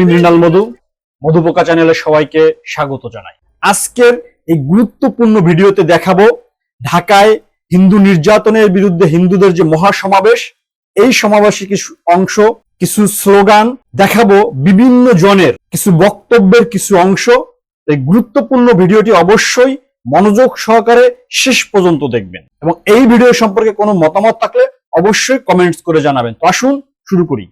আমি মৃণাল মধু, মধুপোকা চ্যানেলে সবাইকে স্বাগত জানাই। আজকের এই গুরুত্বপূর্ণ ভিডিওতে দেখাবো ঢাকায় হিন্দু নির্যাতনের বিরুদ্ধে হিন্দুদের যে মহাসমাবেশ, এই সমাবেশে কিছু অংশ, কিছু স্লোগান, দেখাবো বিভিন্ন জনের কিছু বক্তব্যের কিছু অংশ। এই গুরুত্বপূর্ণ ভিডিওটি অবশ্যই মনোযোগ সহকারে শেষ পর্যন্ত দেখবেন। এবং এই ভিডিও সম্পর্কে কোনো মতামত থাকলে অবশ্যই কমেন্টস করে জানাবেন। তো আসুন শুরু করি।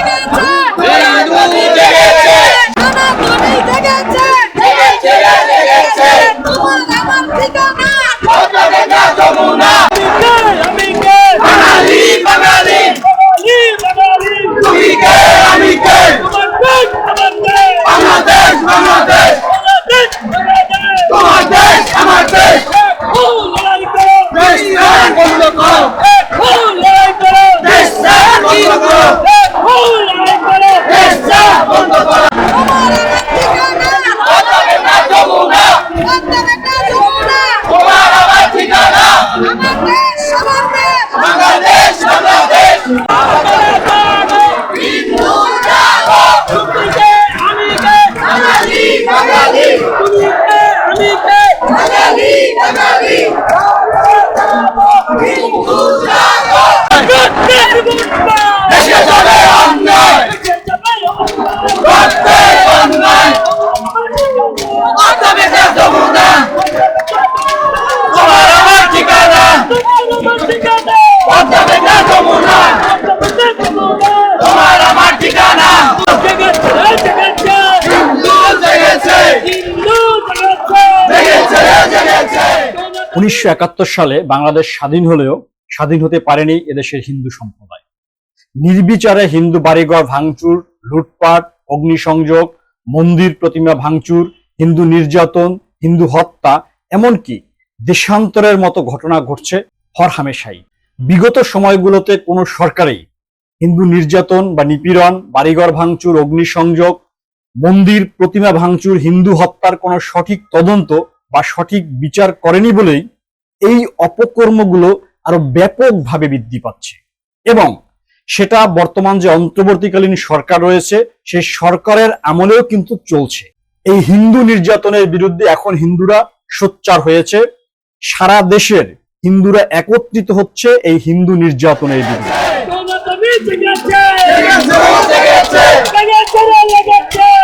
রে জেগেছে হিন্দু জেগেছে আমার নবী জেগেছে জেগেছে রে জেগেছে তোমার আমার ঠিকানা কত দেখা যমুনা বাঙালি বাঙালি তুই কে আমি কে বাংলাদেশ বাংলাদেশ তোমার দেশ আমার দেশ দেশ ত্যাগ বন্ধ করো দেশ ত্যাগ বন্ধ করো দেশ ত্যাগ বন্ধ করো তোমার আমার ঠিকানা কত দেখা যমুনা কত বেটা যমুনা তোমার আমার ঠিকানা আমার দেশ আমার দেশ বাংলাদেশ বাংলাদেশ হিন্দু জাগো বাঙালি বাঙালি বাঙালি বাঙালি হিন্দু জাগো দেশে চলে অন্যায় করতে অন্যায় কত বেটা যমুনা তোমার আমার ঠিকানা কত বেটা যমুনা তোমার আমার ঠিকানা হিন্দু জেগেছে জেগেছে জেগেছে উনিশশো একাত্তর সালে বাংলাদেশ স্বাধীন হলেও স্বাধীন হতে পারেনি এদেশের হিন্দু সম্প্রদায়। নির্বিচারে হিন্দু বাড়িঘর ভাঙচুর, লুটপাট, অগ্নিসংযোগ, মন্দির প্রতিমা ভাঙচুর, হিন্দু নির্যাতন, হিন্দু হত্যা, এমনকি দেশান্তরের মতো ঘটনা ঘটছে হরহামেশাই বিগত সময়গুলোতে কোনো সরকারই হিন্দু নির্যাতন বা নিপীড়ন, বাড়িঘর ভাঙচুর, অগ্নিসংযোগ, মন্দির প্রতিমা ভাঙচুর, হিন্দু হত্যার কোনো সঠিক তদন্ত বা সঠিক বিচার করেনি বলেই এই অপকর্মগুলো আরও ব্যাপকভাবে বৃদ্ধি পাচ্ছে। এবং সেটা বর্তমান যে অন্তর্বর্তীকালীন সরকার রয়েছে, সেই সরকারের আমলেও কিন্তু চলছে। এই হিন্দু নির্যাতনের বিরুদ্ধে এখন হিন্দুরা সোচ্চার হয়েছে। সারা দেশের হিন্দুরা একত্রিত হচ্ছে এই হিন্দু নির্যাতনের বিরুদ্ধে।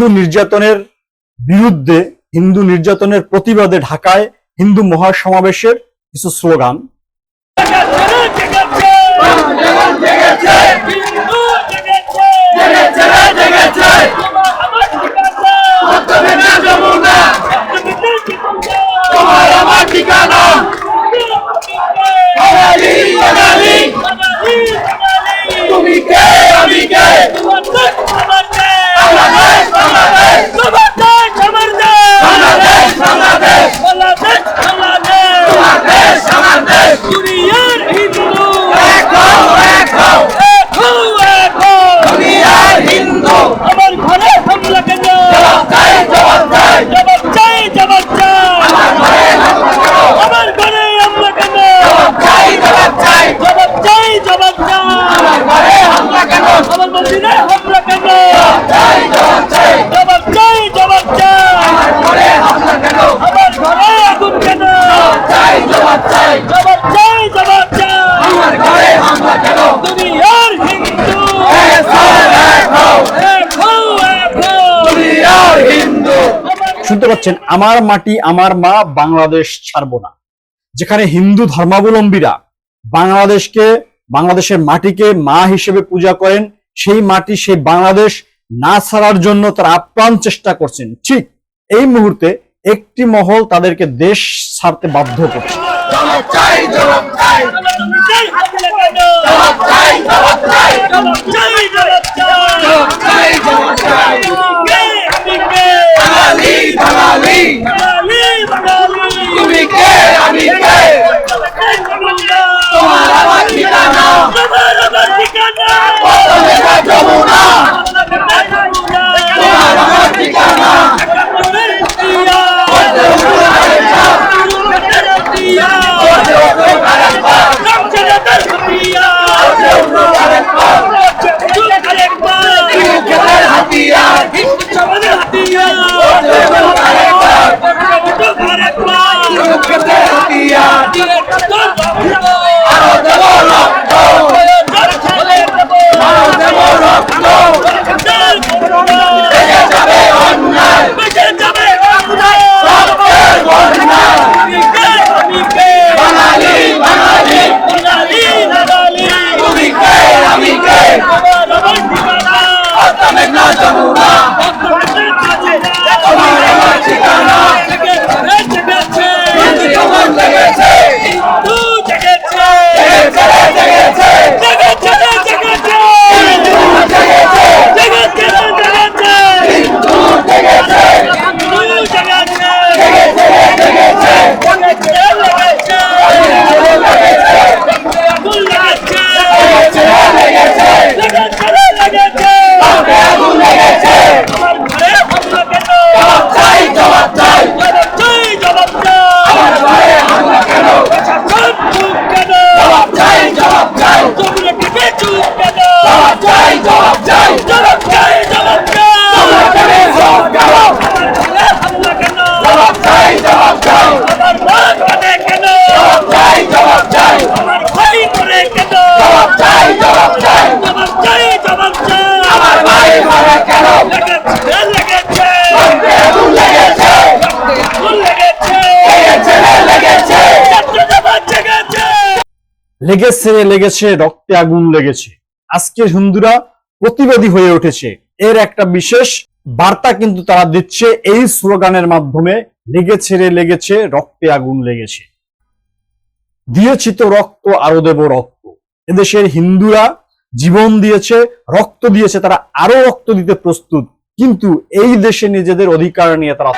হিন্দু নির্যাতনের বিরুদ্ধে হিন্দু নির্যাতনের প্রতিবাদে ঢাকায় হিন্দু মহাসমাবেশের কিছু স্লোগান যেমন জেগেছে জেগেছে রে জেগেছে কত বেটা যমুনা তোমার আমার ঠিকানা বাঙালি বাঙালি তুমি কে আমি কে বাংলাদেশ বাংলাদেশ বাংলাদেশ বাংলাদেশ তোমার দেশ আমার দেশ এক হও এক হও দুনিয়ার হিন্দু আমার ঘরে হামলা কেন জবাব চাই জবাব চাই জবাব চাই জবাব চাই আমার ঘরে হামলা করো আমার ঘরে হামলা কেন জবাব চাই জবাব চাই জবাব চাই জবাব চাই আমার ঘরে হামলা কেন আমার মন্দিরে হামলা কেন চাই জবাব চাই জবাব চাই জবাব চাই আমার ঘরে হামলা কেন আমার ঘরে আগুন কেন চাই জবাব চাই জবাব চাই জবাব চাই আমার ঘরে হামলা কেন দুনিয়ার হিন্দু এক হও এক হও এক হও এক হও দুনিয়ার হিন্দু শুনতে পাচ্ছেন আমার মাটি আমার মা বাংলাদেশ ছাড়বো না। যেখানে হিন্দু ধর্মাবলম্বীরা বাংলাদেশকে বাংলাদেশের মাটিকে মা হিসেবে পূজা করেন সেই মাটি সেই বাংলাদেশ না ছাড়ার জন্য তারা আপ্রাণ চেষ্টা করছেন। ঠিক এই মুহূর্তে একটি মহল তাদেরকে দেশ ছাড়তে বাধ্য করছে। Ada. লেগেছে লেগেছে, রক্তে আগুন লেগেছে। আজকে হিন্দুরা প্রতিবাদী হয়ে উঠেছে। এর একটা বিশেষ বার্তা কিন্তু তারা দিচ্ছে এই স্লোগানের মাধ্যমে, লেগেছে রে, লেগেছে, রক্তে আগুন লেগেছে। দিয়েছি তো রক্ত, আরও দেব রক্ত। এদেশের হিন্দুরা জীবন দিয়েছে, রক্ত দিয়েছে, তারা আরও রক্ত দিতে প্রস্তুত। কিন্তু এই দেশে নিজেদের অধিকার নিয়ে তারা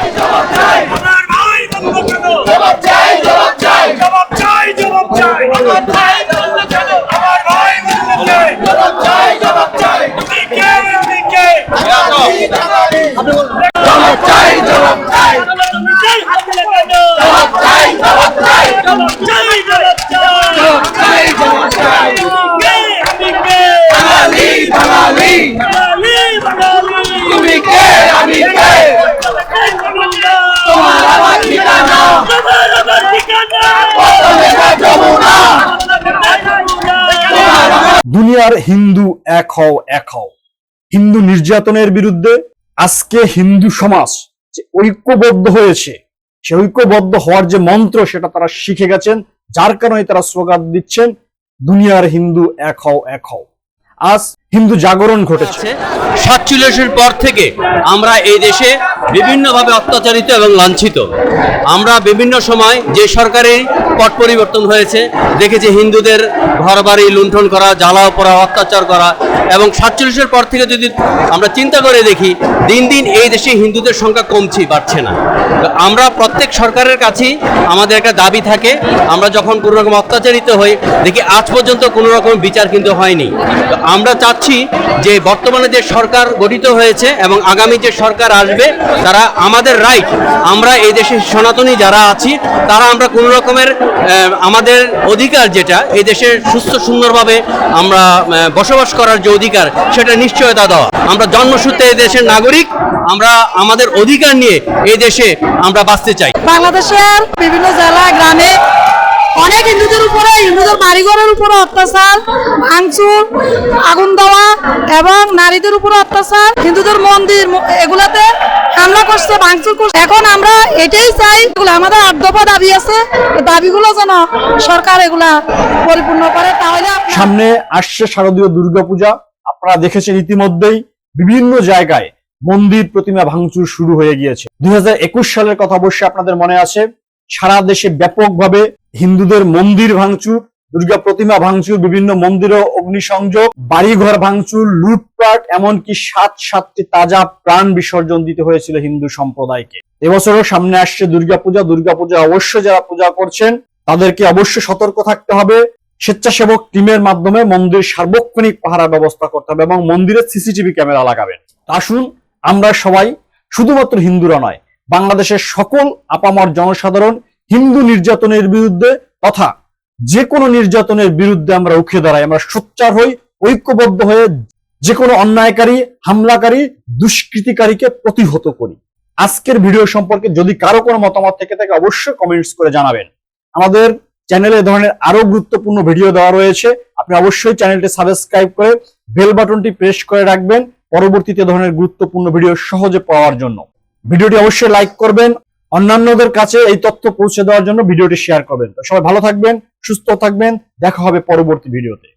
চাই। জবাব চাই। আমার ভাই বলতে চলো। আমার ভাই বলতে চাই জবাব চাই জবাব চাই। তুমি কে? তুমি কে? দুনিয়ার হিন্দু এক হও এক হও। হিন্দু নির্যাতনের বিরুদ্ধে আজকে হিন্দু সমাজ যে ঐক্যবদ্ধ হয়েছে, সে ঐক্যবদ্ধ হওয়ার যে মন্ত্র সেটা তারা শিখে গেছেন, যার কারণে তারা স্লোগান দিচ্ছেন, দুনিয়ার হিন্দু এক হও এক হও। আজ হিন্দু জাগরণ ঘটেছে। সাতচল্লিশের পর থেকে আমরা এই দেশে বিভিন্নভাবে অত্যাচারিত এবং লাঞ্ছিত। আমরা বিভিন্ন সময় যে সরকারের পট পরিবর্তন হয়েছে, দেখেছি হিন্দুদের ঘরবাড়ি লুণ্ঠন করা, জ্বালাও পড়া অত্যাচার করা এবং সাতচল্লিশের পর থেকে যদি আমরা চিন্তা করে দেখি, দিন দিন এই দেশে হিন্দুদের সংখ্যা কমছে, বাড়ছে না। আমরা প্রত্যেক সরকারের কাছেই আমাদের একটা দাবি থাকে, আমরা যখন কোনো রকম অত্যাচারিত হই, দেখি আজ পর্যন্ত কোনো রকম বিচার কিন্তু হয়নি। আমরা চাচ্ছি যে বর্তমানে যে সরকার গঠিত হয়েছে এবং আগামী যে সরকার আসবে, তারা আমাদের রাইট আমরা এই দেশে সনাতনী যারা আছি, তারা আমরা কোনো রকমের আমাদের অধিকার যেটা, এই দেশে সুস্থ সুন্দরভাবে আমরা বসবাস করার যে অধিকার, সেটা নিশ্চয়তা দেওয়া। আমরা জন্মসূত্রে এই দেশের নাগরিক, আমরা আমাদের অধিকার নিয়ে এই দেশে আমরা বাঁচতে চাই। বাংলাদেশের বিভিন্ন জেলা, গ্রামে অনেক হিন্দুদের উপরে, হিন্দুদের বাড়িঘরের উপরে অত্যাচার, ভাঙচুর, আগুন দেওয়া এবং নারীদের উপরে অত্যাচার। হিন্দুদের মন্দির এগুলাতে হামলা করছে, ভাঙচুর করছে। এখন আমরা এটাই চাই আমাদের আট দফা দাবি আছে। দাবিগুলো যেন সরকার এগুলা পরিপূর্ণ করে, তাহলে সামনে আসছে শারদীয় দুর্গাপূজা। আপনারা দেখেছেন ইতিমধ্যেই বিভিন্ন জায়গায় মন্দির প্রতিমা ভাঙচুর শুরু হয়ে গিয়েছে। দুই হাজার একুশ সালের কথা অবশ্যই আপনাদের মনে আছে। সারা দেশে ব্যাপকভাবে হিন্দুদের মন্দির ভাঙচুর, দুর্গা প্রতিমা ভাঙচুর, বিভিন্ন মন্দিরে অগ্নিসংযোগ, বাড়িঘর ভাঙচুর, লুটপাট, এমনকি সাত সাতটি তাজা প্রাণ বিসর্জন দিতে হয়েছিল হিন্দু সম্প্রদায়কে। এবছরও সামনে আসছে দুর্গাপূজা দুর্গাপূজা অবশ্যই যারা পূজা করছেন, তাদেরকে অবশ্যই সতর্ক থাকতে হবে। স্বেচ্ছাসেবক টিমের মাধ্যমে মন্দির সার্বক্ষণিক পাহারা ব্যবস্থা করতে হবে এবং মন্দিরে সিসিটিভি ক্যামেরা লাগাবেন। আসুন, আমরা সবাই শুধুমাত্র হিন্দুরা নয়, বাংলাদেশের সকল আপামর জনসাধারণ হিন্দু নির্যাতনের বিরুদ্ধে তথা যে কোনো নির্যাতনের বিরুদ্ধে আমরা উঠে দাঁড়াই, আমরা সোচ্চার হই, ঐক্যবদ্ধ হয়ে যে কোনো অন্যায়কারী, হামলাকারী, দুষ্কৃতিকারীকে প্রতিহত করি। আজকের ভিডিও সম্পর্কে যদি কারও কোনো মতামত থেকে থাকে, অবশ্যই কমেন্টস করে জানাবেন। আমাদের চ্যানেলে এ ধরনের আরও গুরুত্বপূর্ণ ভিডিও দেওয়া রয়েছে। আপনি অবশ্যই চ্যানেলটি সাবস্ক্রাইব করে বেল বাটনটি প্রেস করে রাখবেন, পরবর্তীতে ধরনের গুরুত্বপূর্ণ ভিডিও সহজে পাওয়ার জন্য। ভিডিওটি অবশ্যই লাইক করবেন অন্যান্যদের কাছে এই তথ্য পৌঁছে দেওয়ার জন্য ভিডিওটি শেয়ার করবেন। তো সবাই ভালো থাকবেন, সুস্থ থাকবেন, দেখা হবে পরবর্তী ভিডিওতে।